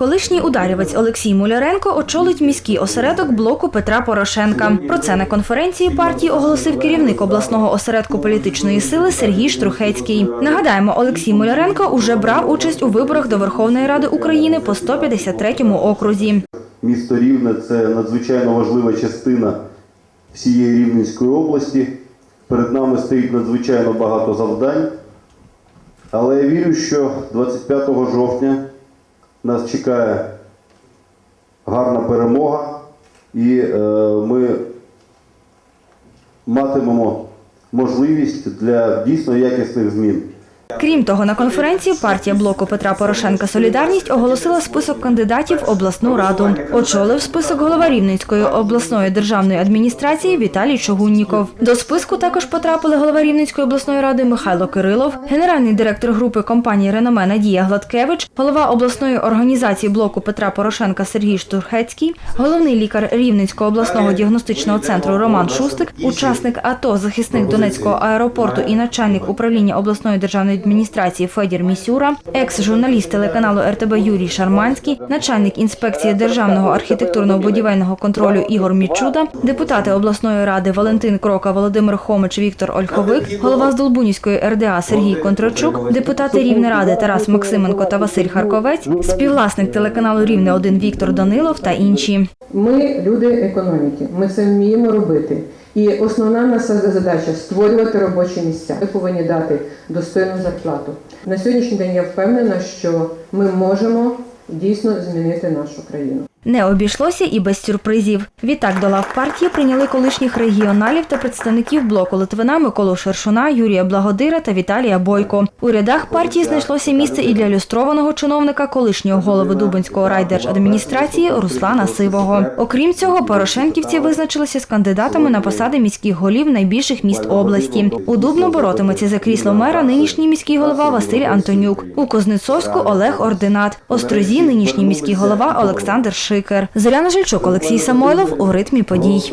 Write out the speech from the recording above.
Колишній ударівець Олексій Муляренко очолить міський осередок блоку Петра Порошенка. Про це на конференції партії оголосив керівник обласного осередку політичної сили Сергій Штрухецький. Нагадаємо, Олексій Муляренко уже брав участь у виборах до Верховної Ради України по 153-му окрузі. Місто Рівне це надзвичайно важлива частина всієї Рівненської області. Перед нами стоїть надзвичайно багато завдань. Але я вірю, що 25 жовтня нас чекає гарна перемога, і е, ми матимемо можливість для дійсно якісних змін. Крім того, на конференції партія блоку Петра Порошенка Солідарність оголосила список кандидатів в обласну раду. Очолив список голова Рівненської обласної державної адміністрації Віталій Чогунніков. До списку також потрапили голова Рівненської обласної ради Михайло Кирилов, генеральний директор групи компанії Реноме Надія Гладкевич, голова обласної організації блоку Петра Порошенка Сергій Штурхецький, головний лікар Рівненського обласного діагностичного центру Роман Шустик, учасник АТО, захисник Донецького аеропорту і начальник управління обласної державної адміністрації Федір Місюра, екс-журналіст телеканалу РТБ Юрій Шарманський, начальник інспекції державного архітектурно-будівельного контролю Ігор Мічуда, депутати обласної ради Валентин Крока, Володимир Хомич, Віктор Ольховик, голова Здолбунівської РДА Сергій Контрачук, депутати Рівнеради Тарас Максименко та Василь Харковець, співвласник телеканалу Рівне 1 Віктор Данилов та інші. Ми люди економіки, ми це вміємо робити. І основна наша задача створювати робочі місця. Ми повинні дати достойну зарплату. На сьогоднішній день я впевнена, що ми можемо дійсно змінити нашу країну. Не обійшлося і без сюрпризів. Відтак до лав партії прийняли колишніх регіоналів та представників блоку Литвина Миколу Шершуна, Юрія Благодира та Віталія Бойко. У рядах партії знайшлося місце і для люстрованого чиновника колишнього голови Дубинського райдержадміністрації Руслана Сивого. Окрім цього, порошенківці визначилися з кандидатами на посади міських голів найбільших міст області. У Дубно боротиметься за крісло мера нинішній міський голова Василь Антонюк. У Кознецовську Олег Ординат. Острозі нинішній міський голова Олександр Шикер. Зоряна Жильчук, Олексій Самойлов у ритмі подій.